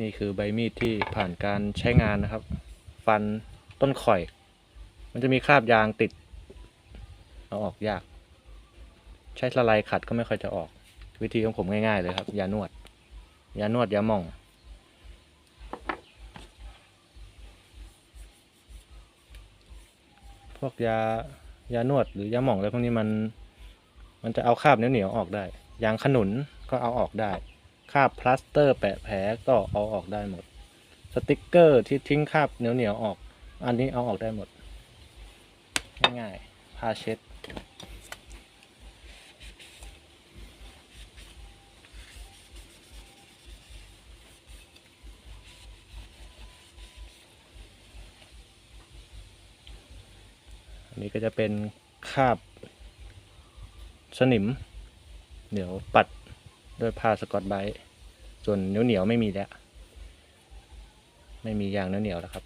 นี่คือใบมีดที่ผ่านการใช้งานนะครับ ฟันต้นข่อย มันจะมีคราบยางติด เอาออกยาก ใช้สไลด์ขัดก็ไม่ค่อยจะออก วิธีของผมง่ายๆเลยครับยานวดยานวดยาหม่องพวกยายานวดหรือยาหม่องอะไรพวกนี้มัน มันจะเอาคราบเหนียวๆออกได้ ยางขนุนก็เอาออกได้ คราบพลาสเตอร์แปะแผลก็เอาออกได้หมด สติกเกอร์ที่ทิ้งคราบเหนียวๆออก อันนี้เอาออกได้หมด ง่ายๆผ้าเช็ด อันนี้ก็จะเป็นคราบสนิม เดี๋ยวปัด ด้วยผ้าสกอตไบรท์ส่วนเหนียวเหนียวไม่มีแล้ว ไม่มียางเหนียวเหนียวแล้วครับ